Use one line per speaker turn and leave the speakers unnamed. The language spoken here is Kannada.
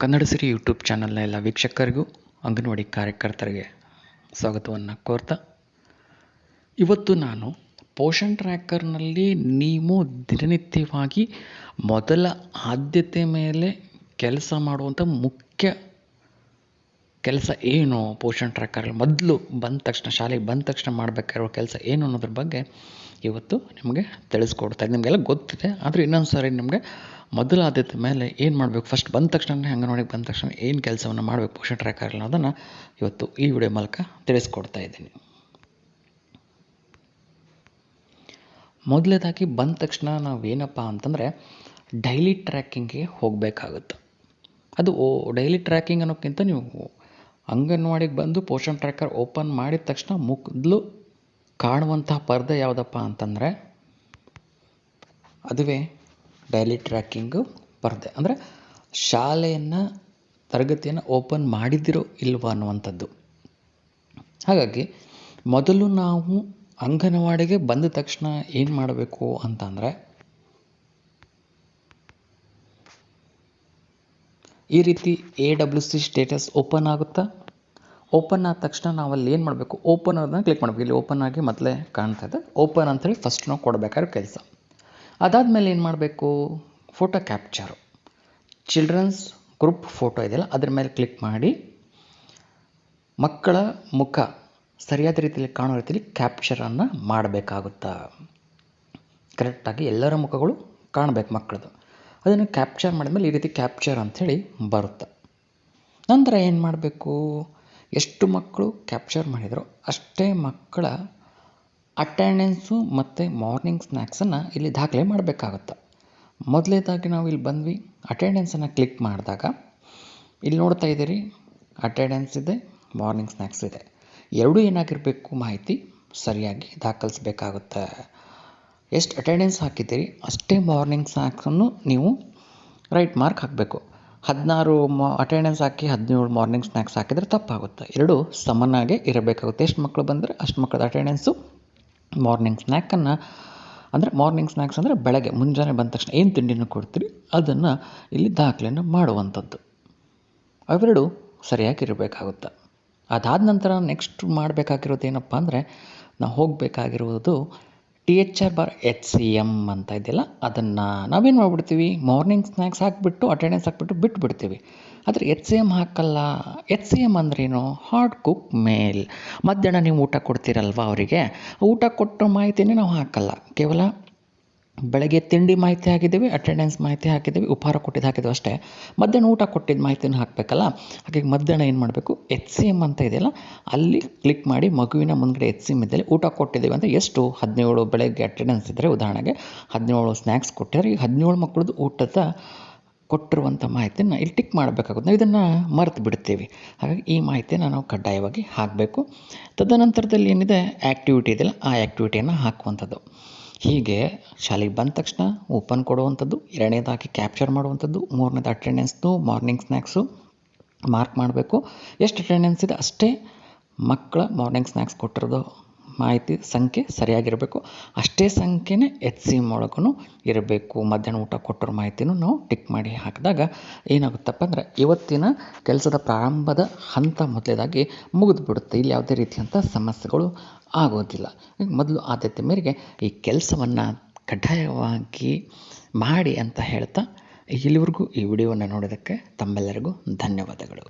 ಕನ್ನಡ ಸಿರಿ ಯೂಟ್ಯೂಬ್ ಚಾನಲ್ನ ಎಲ್ಲ ವೀಕ್ಷಕರಿಗೂ ಅಂಗನವಾಡಿ ಕಾರ್ಯಕರ್ತರಿಗೆ ಸ್ವಾಗತವನ್ನು ಕೋರ್ತಾ. ಇವತ್ತು ನಾನು ಪೋಷಣ್ ಟ್ರ್ಯಾಕರ್ನಲ್ಲಿ ನೀವು ದಿನನಿತ್ಯವಾಗಿ ಮೊದಲ ಆದ್ಯತೆ ಮೇಲೆ ಕೆಲಸ ಮಾಡುವಂಥ ಮುಖ್ಯ ಕೆಲಸ ಏನು ಪೋಷಣ್ ಟ್ರ್ಯಾಕರಲ್ಲಿ ಮೊದಲು ಬಂದ ತಕ್ಷಣ, ಶಾಲೆಗೆ ಬಂದ ತಕ್ಷಣ ಮಾಡಬೇಕಾಗಿರೋ ಕೆಲಸ ಏನು ಅನ್ನೋದ್ರ ಬಗ್ಗೆ ಇವತ್ತು ನಿಮಗೆ ತಿಳಿಸ್ಕೊಡ್ತಾ ಇದ್ದೀನಿ. ನಿಮಗೆಲ್ಲ ಗೊತ್ತಿದೆ, ಆದರೆ ಇನ್ನೊಂದು ಸಾರಿ ನಿಮಗೆ ಮೊದಲ ಆದ್ಯತೆ ಮೇಲೆ ಏನು ಮಾಡಬೇಕು ಫಸ್ಟ್ ಬಂದ ತಕ್ಷಣ ಅಂಗನವಾಡಿಗೆ ಬಂದ ತಕ್ಷಣ ಏನು ಕೆಲಸವನ್ನು ಮಾಡಬೇಕು ಪೋಷಣ್ ಟ್ರ್ಯಾಕರಲ್ಲಿ ಅನ್ನೋದನ್ನು ಇವತ್ತು ಈ ವಿಡಿಯೋ ಮೂಲಕ ತಿಳಿಸ್ಕೊಡ್ತಾ ಇದ್ದೀನಿ. ಮೊದಲೇದಾಗಿ ಬಂದ ತಕ್ಷಣ ನಾವು ಏನಪ್ಪ ಅಂತಂದರೆ ಡೈಲಿ ಟ್ರ್ಯಾಕಿಂಗ್ಗೆ ಹೋಗಬೇಕಾಗುತ್ತೆ. ಅದು ಓ ಡೈಲಿ ಟ್ರ್ಯಾಕಿಂಗ್ ಅನ್ನೋಕ್ಕಿಂತ ನೀವು ಅಂಗನವಾಡಿಗೆ ಬಂದು ಪೋಷಣ್ ಟ್ರ್ಯಾಕರ್ ಓಪನ್ ಮಾಡಿದ ತಕ್ಷಣ ಮೊದಲು ಕಾಣುವಂತಹ ಪರ್ದೆ ಯಾವುದಪ್ಪ ಅಂತಂದರೆ ಅದುವೇ ಡೈಲಿ ಟ್ರ್ಯಾಕಿಂಗು ಪರ್ದೆ. ಅಂದರೆ ಶಾಲೆಯನ್ನು, ತರಗತಿಯನ್ನು ಓಪನ್ ಮಾಡಿದಿರೋ ಇಲ್ವಾ ಅನ್ನುವಂಥದ್ದು. ಹಾಗಾಗಿ ಮೊದಲು ನಾವು ಅಂಗನವಾಡಿಗೆ ಬಂದ ತಕ್ಷಣ ಏನು ಮಾಡಬೇಕು ಅಂತಂದರೆ ಈ ರೀತಿ A W C status open ಆಗುತ್ತಾ? ಓಪನ್ ಆದ ತಕ್ಷಣ ನಾವು ಅಲ್ಲಿ ಏನು ಮಾಡಬೇಕು? ಓಪನ್ ಅದನ್ನು ಕ್ಲಿಕ್ ಮಾಡಬೇಕು. ಇಲ್ಲಿ ಓಪನ್ ಆಗಿ ಮೊದಲೇ ಕಾಣ್ತಾ ಇದೆ. ಓಪನ್ ಅಂತೇಳಿ ಫಸ್ಟ್ ನಾವು ಕೊಡಬೇಕಾದ್ರೆ ಕೆಲಸ. ಅದಾದಮೇಲೆ ಏನು ಮಾಡಬೇಕು? Photo capture children's group photo ಇದೆಯಲ್ಲ, ಅದ್ರ ಮೇಲೆ ಕ್ಲಿಕ್ ಮಾಡಿ. ಮಕ್ಕಳ ಮುಖ ಸರಿಯಾದ ರೀತಿಯಲ್ಲಿ ಕಾಣೋ ರೀತಿಯಲ್ಲಿ ಕ್ಯಾಪ್ಚರನ್ನು ಮಾಡಬೇಕಾಗುತ್ತಾ? ಕರೆಕ್ಟಾಗಿ ಎಲ್ಲರ ಮುಖಗಳು ಕಾಣಬೇಕು ಮಕ್ಕಳದು. ಅದನ್ನು ಕ್ಯಾಪ್ಚರ್ ಮಾಡಿದ್ಮೇಲೆ ಈ ರೀತಿ ಕ್ಯಾಪ್ಚರ್ ಅಂಥೇಳಿ ಬರುತ್ತೆ. ನಂತರ ಏನು ಮಾಡಬೇಕು? ಎಷ್ಟು ಮಕ್ಕಳು ಕ್ಯಾಪ್ಚರ್ ಮಾಡಿದ್ರು, ಅಷ್ಟೇ ಮಕ್ಕಳ ಅಟೆಂಡೆನ್ಸು ಮತ್ತು ಮಾರ್ನಿಂಗ್ ಸ್ನ್ಯಾಕ್ಸನ್ನು ಇಲ್ಲಿ ದಾಖಲೆ ಮಾಡಬೇಕಾಗುತ್ತೆ. ಮೊದಲನೇದಾಗಿ ನಾವು ಇಲ್ಲಿ ಬಂದ್ವಿ ಅಟೆಂಡೆನ್ಸನ್ನು ಕ್ಲಿಕ್ ಮಾಡಿದಾಗ, ಇಲ್ಲಿ ನೋಡ್ತಾ ಇದ್ದೀರಿ ಅಟೆಂಡೆನ್ಸ್ ಇದೆ ಮಾರ್ನಿಂಗ್ ಸ್ನ್ಯಾಕ್ಸ್ ಇದೆ. ಎರಡೂ ಏನಾಗಿರಬೇಕು ಮಾಹಿತಿ ಸರಿಯಾಗಿ ದಾಖಲಿಸ್ಬೇಕಾಗುತ್ತೆ. ಎಷ್ಟು ಅಟೆಂಡೆನ್ಸ್ ಹಾಕಿದ್ದೀರಿ, ಅಷ್ಟೇ ಮಾರ್ನಿಂಗ್ ಸ್ನ್ಯಾಕ್ಸನ್ನು ನೀವು ರೈಟ್ ಮಾರ್ಕ್ ಹಾಕಬೇಕು. ಹದಿನಾರು ಮಾ ಅಟೆಂಡೆನ್ಸ್ ಹಾಕಿ ಹದಿನೇಳು ಮಾರ್ನಿಂಗ್ ಸ್ನ್ಯಾಕ್ಸ್ ಹಾಕಿದರೆ ತಪ್ಪಾಗುತ್ತೆ. ಎರಡು, ಸಮನಾಗೆ ಇರಬೇಕಾಗುತ್ತೆ. ಎಷ್ಟು ಮಕ್ಕಳು ಬಂದರೆ ಅಷ್ಟು ಮಕ್ಕಳ ಅಟೆಂಡೆನ್ಸು ಮಾರ್ನಿಂಗ್ ಸ್ನ್ಯಾಕನ್ನು ಅಂದರೆ ಮಾರ್ನಿಂಗ್ ಸ್ನ್ಯಾಕ್ಸ್ ಅಂದರೆ ಬೆಳಗ್ಗೆ, ಮುಂಜಾನೆ ಬಂದ ತಕ್ಷಣ ಏನು ತಿಂಡಿನೂ ಕೊಡ್ತೀರಿ, ಅದನ್ನು ಇಲ್ಲಿ ದಾಖಲೆಯನ್ನು ಮಾಡುವಂಥದ್ದು. ಅವೆರಡು ಸರಿಯಾಗಿ ಇರಬೇಕಾಗುತ್ತೆ. ಅದಾದ ನಂತರ ನೆಕ್ಸ್ಟ್ ಮಾಡಬೇಕಾಗಿರೋದು ಏನಪ್ಪ ಅಂದರೆ, ನಾವು ಹೋಗಬೇಕಾಗಿರುವುದು T H R bar H C M ಅಂತ ಇದೆಯಲ್ಲ, ಅದನ್ನು ನಾವೇನು ಮಾಡಿಬಿಡ್ತೀವಿ? ಮಾರ್ನಿಂಗ್ ಸ್ನ್ಯಾಕ್ಸ್ ಹಾಕಿಬಿಟ್ಟು ಅಟೆಂಡೆನ್ಸ್ ಹಾಕಿಬಿಟ್ಟು ಬಿಟ್ಬಿಡ್ತೀವಿ. ಆದರೆ ಎಚ್ ಸಿ ಎಂ ಹಾಕಲ್ಲ. ಎಚ್ ಸಿ ಎಂ ಅಂದ್ರೇನು? ಹಾಟ್ ಕುಕ್ ಮೇಲ್ ಮಧ್ಯಾಹ್ನ ನೀವು ಊಟ ಕೊಡ್ತೀರಲ್ವ ಅವರಿಗೆ? ಊಟ ಕೊಟ್ಟ ಮಾಹಿತಿನೇ ನಾವು ಹಾಕಲ್ಲ. ಕೇವಲ ಬೆಳಗ್ಗೆ ತಿಂಡಿ ಮಾಹಿತಿ ಹಾಕಿದ್ದೀವಿ ಅಟೆಂಡೆನ್ಸ್ ಮಾಹಿತಿ ಹಾಕಿದ್ದೀವಿ, ಉಪಹಾರ ಕೊಟ್ಟಿದ್ದು ಹಾಕಿದ್ದು ಅಷ್ಟೇ. ಮಧ್ಯಾಹ್ನ ಊಟ ಕೊಟ್ಟಿದ್ದ ಮಾಹಿತಿನ ಹಾಕಬೇಕಲ್ಲ? ಹಾಗಾಗಿ ಮಧ್ಯಾಹ್ನ ಏನು ಮಾಡಬೇಕು? ಎಚ್ ಸಿ ಎಂ ಅಂತ ಇದೆಯಲ್ಲ, ಅಲ್ಲಿ ಕ್ಲಿಕ್ ಮಾಡಿ ಮಗುವಿನ ಮುಂದ್ಗಡೆ ಎಚ್ ಸಿ ಎಂ ಇದ್ದಲ್ಲಿ ಊಟ ಕೊಟ್ಟಿದ್ದೀವಿ ಅಂದರೆ ಎಷ್ಟು? ಹದಿನೇಳು ಬೆಳಗ್ಗೆ ಅಟೆಂಡೆನ್ಸ್ ಇದ್ದರೆ ಉದಾಹರಣೆಗೆ ಹದಿನೇಳು ಸ್ನ್ಯಾಕ್ಸ್ ಕೊಟ್ಟಿದ್ದಾರೆ. ಈ ಹದಿನೇಳು ಮಕ್ಕಳದ್ದು ಊಟದ ಕೊಟ್ಟಿರುವಂಥ ಮಾಹಿತಿನ ಇಲ್ಲಿ ಟಿಕ್ ಮಾಡಬೇಕಾಗುತ್ತೆ. ನಾವು ಇದನ್ನು ಮರೆತು ಬಿಡ್ತೀವಿ. ಹಾಗಾಗಿ ಈ ಮಾಹಿತಿಯನ್ನು ನಾವು ಕಡ್ಡಾಯವಾಗಿ ಹಾಕಬೇಕು. ತದನಂತರದಲ್ಲಿ ಏನಿದೆ? ಆ್ಯಕ್ಟಿವಿಟಿ ಇದೆಯಲ್ಲ, ಆ ಆ್ಯಕ್ಟಿವಿಟಿಯನ್ನು ಹಾಕುವಂಥದ್ದು. ಹೀಗೆ ಶಾಲೆಗೆ ಬಂದ ತಕ್ಷಣ ಓಪನ್ ಕೊಡುವಂಥದ್ದು, ಎರಡನೇದಾಗಿ ಕ್ಯಾಪ್ಚರ್ ಮಾಡುವಂಥದ್ದು, ಮೂರನೇದು ಅಟೆಂಡೆನ್ಸ್ದು ಮಾರ್ನಿಂಗ್ ಸ್ನ್ಯಾಕ್ಸು ಮಾರ್ಕ್ ಮಾಡಬೇಕು. ಎಷ್ಟು ಅಟೆಂಡೆನ್ಸ್ ಇದೆ ಅಷ್ಟೇ ಮಕ್ಕಳ ಮಾರ್ನಿಂಗ್ ಸ್ನ್ಯಾಕ್ಸ್ ಕೊಟ್ಟಿರೋದು. ಮಾಹಿತಿ ಸಂಖ್ಯೆ ಸರಿಯಾಗಿರಬೇಕು. ಅಷ್ಟೇ ಸಂಖ್ಯೆನೇ ಎಚ್ ಸಿ ಒಳಗೂ ಇರಬೇಕು. ಮಧ್ಯಾಹ್ನ ಊಟ ಕೊಟ್ಟರು ಮಾಹಿತಿನೂ ನಾವು ಟಿಕ್ ಮಾಡಿ ಹಾಕಿದಾಗ ಏನಾಗುತ್ತಪ್ಪ ಅಂದರೆ ಇವತ್ತಿನ ಕೆಲಸದ ಪ್ರಾರಂಭದ ಹಂತ ಮೊದಲೇದಾಗಿ ಮುಗಿದು ಬಿಡುತ್ತೆ ಇಲ್ಲಿ ಯಾವುದೇ ರೀತಿಯಂಥ ಸಮಸ್ಯೆಗಳು ಆಗೋದಿಲ್ಲ. ಮೊದಲು ಆದ್ಯತೆ ಮೇರೆಗೆ ಈ ಕೆಲಸವನ್ನು ಕಡ್ಡಾಯವಾಗಿ ಮಾಡಿ ಅಂತ ಹೇಳ್ತಾ ಇಲ್ಲಿವರೆಗೂ ಈ ವಿಡಿಯೋವನ್ನು ನೋಡೋದಕ್ಕೆ ತಮ್ಮೆಲ್ಲರಿಗೂ ಧನ್ಯವಾದಗಳು.